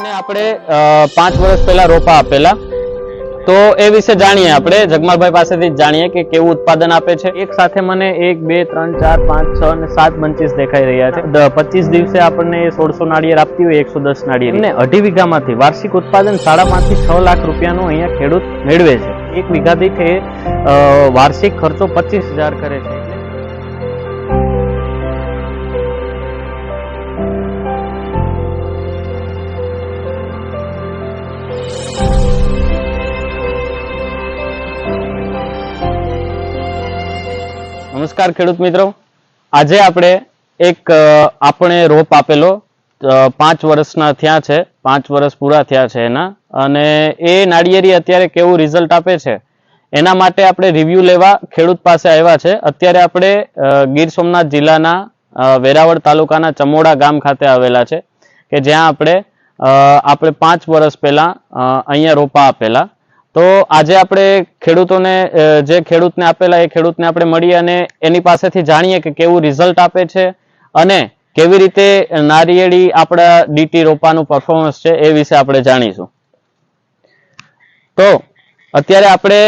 એમને આપણે પાંચ વર્ષ પહેલા રોપા આપેલા. તો એ વિશે જાણીએ આપણે, જગમાલભાઈ પાસેથી જાણીએ કે કેવું ઉત્પાદન આપે છે. એક સાથે મને એક, બે, ત્રણ, ચાર, પાંચ, છ અને સાત બંચીસ દેખાઈ રહ્યા છે. પચીસ દિવસે આપણને સોળસો નાળિયેર આપતી હોય, એકસો દસ નાળિયેર. અને અઢી વીઘામાંથી, વાર્ષિક ઉત્પાદન સાડા માંથી છ લાખ રૂપિયાનું અહીંયા ખેડૂત મેળવે છે. એક વીઘા દીઠ વાર્ષિક ખર્ચો પચીસ હજાર કરે છે. નમસ્કાર ખેડૂત મિત્રો. આજે આપણે એક આપણે રોપ આપેલો પાંચ વર્ષના થયા છે, પાંચ વર્ષ પૂરા થયા છે એના. અને એ નાળિયેરી અત્યારે કેવું રિઝલ્ટ આપે છે? એના માટે આપણે રિવ્યુ લેવા ખેડૂત પાસે આવ્યા છે. અત્યારે આપણે ગીર સોમનાથ જિલ્લાના વેરાવળ તાલુકાના ચમોડા ગામ ખાતે આવેલા છે, કે જ્યાં આપણે આપણે પાંચ વર્ષ પહેલાં અહીંયા રોપા આપેલા. તો આજે આપણે ખેડૂતોને જે ખેડૂતને આપેલા એ ખેડૂતને આપણે મળીએ અને એની પાસેથી જાણીએ કે કેવું રિઝલ્ટ આપે છે અને કેવી રીતે નારિયેળી આપણા ડીટી રોપાનું પરફોર્મન્સ છે એ વિશે આપણે જાણીશું. તો અત્યારે આપણે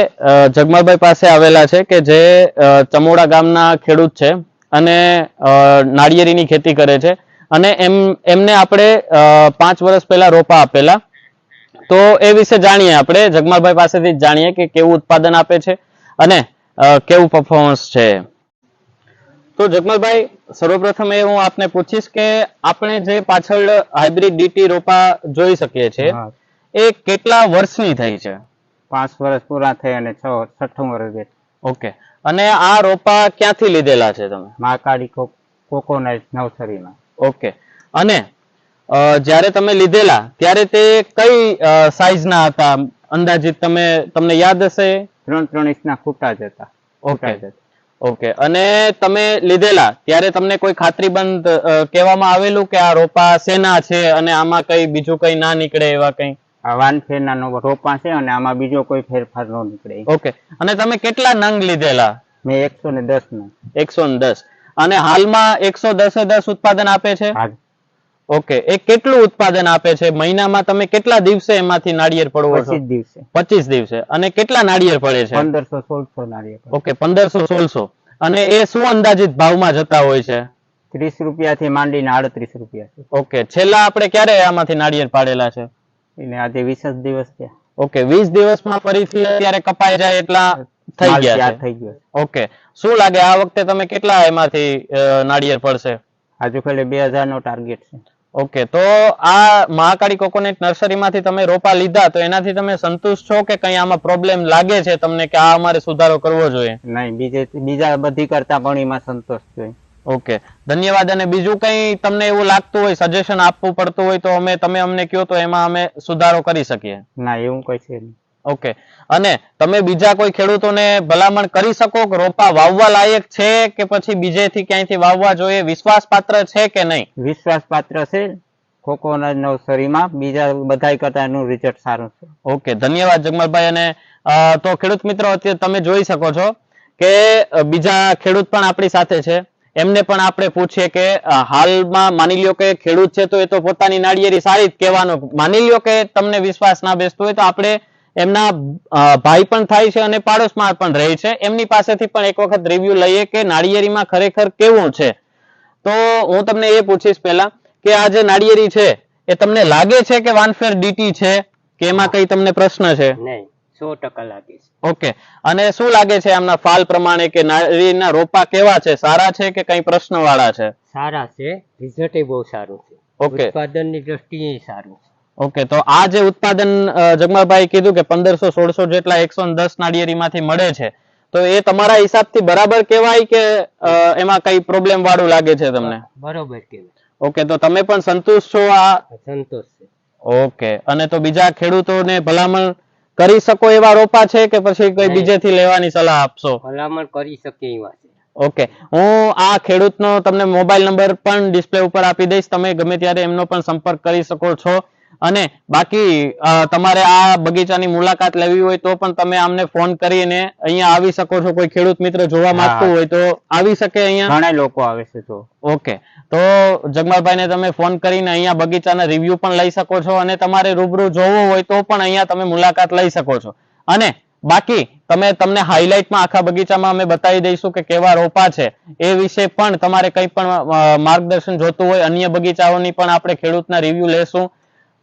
જગમાલભાઈ પાસે આવેલા છે કે જે ચમોડા ગામના ખેડૂત છે અને નાળિયેરીની ખેતી કરે છે અને એમ, એમને આપણે પાંચ વર્ષ પહેલા રોપા આપેલા. તો એ વિશે જાણીએ આપણે જગમાલભાઈ પાસેથી જ જાણીએ કે કેવું ઉત્પાદન આપે છે અને કેવું પરફોર્મન્સ છે. તો જગમાલભાઈ સર્વપ્રથમ એ હું આપને પૂછીશ કે આપણે જે પાછળ હાઇબ્રિડ ડીટી રોપા જોઈ શકીએ છીએ એ કેટલા વર્ષની થઈ છે? પાંચ વર્ષ પૂરા થઈ અને છ છઠ્ઠું વર્ષ ઓકે. અને આ રોપા ક્યાંથી લીધેલા છે તમે? મહાકાળી કો કોકોનટ નવસરીમાં. ઓકે. અને જ્યારે તમે લીધેલા ત્યારે તે કઈ સાઈઝના હતા? અંદાજિત તમે તમને યાદ હશે? ત્રણ ત્રણ ઇંચના ખૂટા જ હતા. ઓકે. ઓકે. અને તમે લીધેલા ત્યારે તમને કોઈ ખાતરીબંધ કહેવામાં આવેલું કે આ રોપા સેના છે અને આમાં કઈ બીજું કઈ ના નીકળે એવા કઈ? આ વાનફેરના નો રોપા છે અને આમાં બીજો કોઈ ફેરફાર ન નીકળે. ઓકે. અને તમે કેટલા નંગ લીધેલા? મેં એકસો ને દસ નંગ. એકસો ને દસ. અને હાલમાં એકસો દસે દસ ઉત્પાદન આપે છે? ઓકે એ કેટલું ઉત્પાદન આપે છે? મહિનામાં તમે કેટલા દિવસે એમાંથી નાળિયેર પડવો છો? પચીસ દિવસે. પચીસ દિવસે. અને કેટલા નાળિયેર પડે છે? પંદરસો સોળસો નાળિયેર ઓકે પંદરસો સોળસો. અને એ શું અંદાજિત ભાવમાં જતા હોય છે? ત્રીસ રૂપિયા થી માંડીને આડત્રીસ રૂપિયા ઓકે છેલ્લા આપણે ક્યારે આમાંથી નાળિયેર પાડેલા છે? એને આજે વીસ જ દિવસ થયા. ઓકે વીસ દિવસમાં ફરીથી અત્યારે કપાઈ જાય એટલા થઈ ગયા થઈ ગયા ઓકે શું લાગે આ વખતે તમે કેટલા એમાંથી નાળિયેર પડશે? આજુ ખાલી બે હજાર નો ટાર્ગેટ છે. ઓકે તો આ મહાકાળી કોકોનટ નર્સરીમાંથી તમે રોપા લીધા તો એનાથી તમે સંતુષ્ટ છો કે કઈ આમાં પ્રોબ્લેમ લાગે છે તમને કે આ અમારે સુધારો કરવો જોઈએ? નહીં બીજે બીજા બધી કરતા પણ એમાં સંતોષ જોઈએ ઓકે ધન્યવાદ. અને બીજું કંઈ તમને એવું લાગતું હોય સજેશન આપવું પડતું હોય તો અમે તમે અમને કહો તો એમાં અમે સુધારો કરી શકીએ. ના એવું કઈ છે નહીં. ઓકે. અને તમે બીજા કોઈ ખેડૂતોને ભલામણ કરી શકો કે રોપા વાવવા લાયક છે કે પછી બીજેથી ક્યાંયથી વાવવા જોઈએ? વિશ્વાસપાત્ર છે કે નહીં? વિશ્વાસપાત્ર છે. કોકોનટ નવસરીમાં બીજા બધાય કરતા એનું રિઝલ્ટ સારું છે. ઓકે. ધન્યવાદ જગમલભાઈ. અને તો ખેડૂત મિત્રો અત્યારે તમે જોઈ શકો છો કે બીજા ખેડૂત પણ આપણી સાથે છે. એમને પણ આપણે પૂછીએ કે હાલમાં માની લ્યો કે ખેડૂત છે તો એ તો પોતાની નાળિયેરી સારી જ કહેવાનો. માની લ્યો કે તમને વિશ્વાસ ના બેસતો હોય તો આપણે એમના ભાઈ પણ થાય છે અને પાડોશમાં પણ રહે છે. એમની પાસેથી પણ એક વખત રિવ્યુ લઈએ કે નાળિયેરીમાં ખરેખર કેવું છે? તો હું તમને એ પૂછીશ પહેલા કે આ જે નાળિયેરી છે એ તમને લાગે છે કે વાનફેર ડીટી છે? કે એમાં કઈ તમને પ્રશ્ન છે? નહીં સો ટકા લાગીશ ઓકે. અને શું લાગે છે આમના ફાલ પ્રમાણે કે નાળિયેરીના રોપા કેવા છે? સારા છે કે કઈ પ્રશ્ન વાળા છે? સારા છે રિઝલ્ટ બહુ સારું છે. ઓકે. ઉત્પાદનની દ્રષ્ટિએ સારું છે. ઓકે તો આ જે ઉત્પાદન અ, જગમાલભાઈ કીધું કે પંદરસો સોળસો જેટલા એકસો દસ નાળિયેરીમાંથી મળે છે તો એ તમારા હિસાબથી બરાબર કહેવાય કે એમાં કઈ પ્રોબ્લેમ વાળું લાગે છે તમને? બરોબર કહેવાય. ઓકે તો તમે પણ સંતુષ્ટ છો આ? સંતોષ છે. ઓકે અને તો બીજા ખેડૂતોને ભલામણ કરી શકો એવા રોપા છે કે પછી કઈ. બીજેથી લેવાની સલાહ આપશો? ભલામણ કરી શકે એવા છે. ઓકે હું આ ખેડૂતનો તમને મોબાઈલ નંબર પણ ડિસ્પ્લે ઉપર આપી દઈશ તમે ગમે ત્યારે એમનો પણ સંપર્ક કરી શકો છો. અને બાકી તમારે આ બગીચાની મુલાકાત લેવી હોય તો પણ તમે અમને ફોન કરીને અહીંયા આવી શકો છો. કોઈ ખેડૂત મિત્ર જોવા માંગતો હોય તો આવી શકે અહીંયા? ઘણા લોકો આવે છે તો. ઓકે. તો જગમાલભાઈને તમે ફોન કરીને અહીંયા બગીચાના રિવ્યુ પણ લઈ શકો છો અને તમારે રૂબરૂ જોવો હોય તો પણ અહીંયા તમે મુલાકાત લઈ શકો છો. અને બાકી તમે તમને હાઇલાઇટમાં આખા બગીચામાં અમે બતાવી દઈશું કે કેવા રોપા છે. એ વિશે પણ તમારે કંઈ પણ માર્ગદર્શન જોતું હોય અન્ય બગીચાઓની પણ આપણે ખેડૂતના રિવ્યુ લેશું.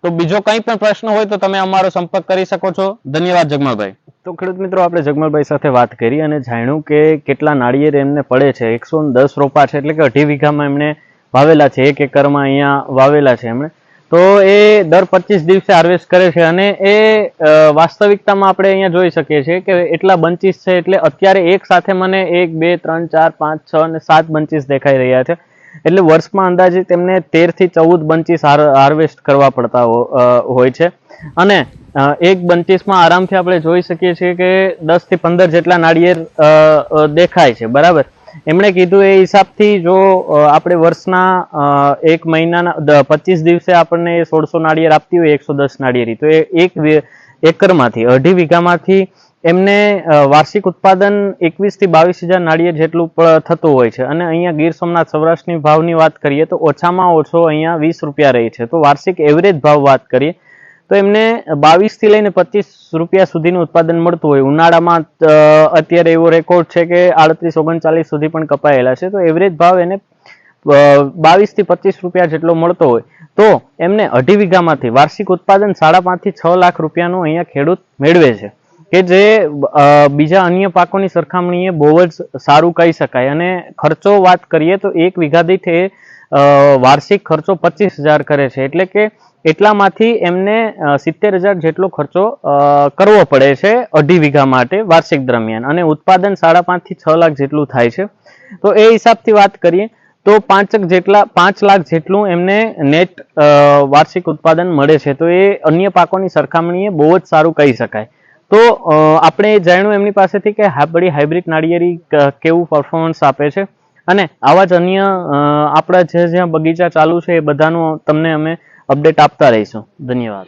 તો બીજો કંઈ પણ પ્રશ્ન હોય તો તમે અમારો સંપર્ક કરી શકો છો. ધન્યવાદ, જગમલભાઈ. તો ખેડૂત મિત્રો, આપણે જગમલભાઈ સાથે વાત કરી અને જાણ્યું કે કેટલા નાળિયેર એમને પડે છે. એકસો દસ રોપા છે એટલે કે અઢી વીઘામાં એમણે વાવેલા છે. એક એકરમાં અહીંયા વાવેલા છે એમણે. તો એ દર પચીસ દિવસે હાર્વેસ્ટ કરે છે અને એ વાસ્તવિકતામાં આપણે અહીંયા જોઈ શકીએ છીએ કે એટલા બંચીસ છે એટલે અત્યારે એક સાથે મને એક, બે, ત્રણ, ચાર, પાંચ, છ અને સાત બંચીસ દેખાઈ રહ્યા છે. એટલે વર્ષમાં અંદાજે તેમને તેરથી ચૌદ બંચીસ હાર્વેસ્ટ કરવા પડતા હોય છે. અને એક બંચીસમાં આરામથી આપણે જોઈ શકીએ છીએ કે દસથી પંદર જેટલા નાળિયેર દેખાય છે. બરાબર? એમણે કીધું એ હિસાબથી જો આપણે વર્ષના એક મહિનાના પચીસ દિવસે આપણને સોળસો નાળિયેર આપતી હોય, એકસો દસ નાળિયેરી. તો એ એક એકરમાંથી, અઢી વીઘામાંથી એમને વાર્ષિક ઉત્પાદન એકવીસથી બાવીસ હજાર નાળિયેર જેટલું પણ થતું હોય છે. અને અહીંયા ગીર સોમનાથ સૌરાષ્ટ્રની ભાવની વાત કરીએ તો ઓછામાં ઓછો અહીંયા વીસ રૂપિયા રહે છે. તો વાર્ષિક એવરેજ ભાવ વાત કરીએ તો એમને બાવીસથી લઈને પચીસ રૂપિયા સુધીનું ઉત્પાદન મળતું હોય. ઉનાળામાં અત્યારે એવો રેકોર્ડ છે કે આડત્રીસ, ઓગણચાલીસ સુધી પણ કપાયેલા છે. તો એવરેજ ભાવ એને બાવીસથી પચીસ રૂપિયા જેટલો મળતો હોય. તો એમને અઢી વીઘામાંથી વાર્ષિક ઉત્પાદન સાડા પાંચથી છ લાખ રૂપિયાનું અહીંયા ખેડૂત મેળવે છે. કે જે બીજા અન્ય પાકોની સરખામણીએ બહુ જ સારું કહી શકાય. અને ખર્ચો વાત કરીએ તો એક વીઘા દીઠ એ વાર્ષિક ખર્ચો પચીસ હજાર કરે છે. એટલે કે એટલામાંથી એમને સિત્તેર હજાર જેટલો ખર્ચો કરવો પડે છે અઢી વીઘા માટે વાર્ષિક દરમિયાન. અને ઉત્પાદન સાડા પાંચથી છ લાખ જેટલું થાય છે. તો એ હિસાબથી વાત કરીએ તો પાંચક જેટલા, પાંચ લાખ જેટલું એમને નેટ વાર્ષિક ઉત્પાદન મળે છે. તો એ અન્ય પાકોની સરખામણીએ બહુ જ સારું કહી શકાય. તો આપણે જાણ્યું એમની પાસેથી કે હાબડી હાઇબ્રિડ નાળિયેરી કેવું પરફોર્મન્સ આપે છે. અને આવા જ અન્ય આપણા જે જ્યાં બગીચા ચાલુ છે એ બધાનું તમને અમે અપડેટ આપતા રહીશું. ધન્યવાદ.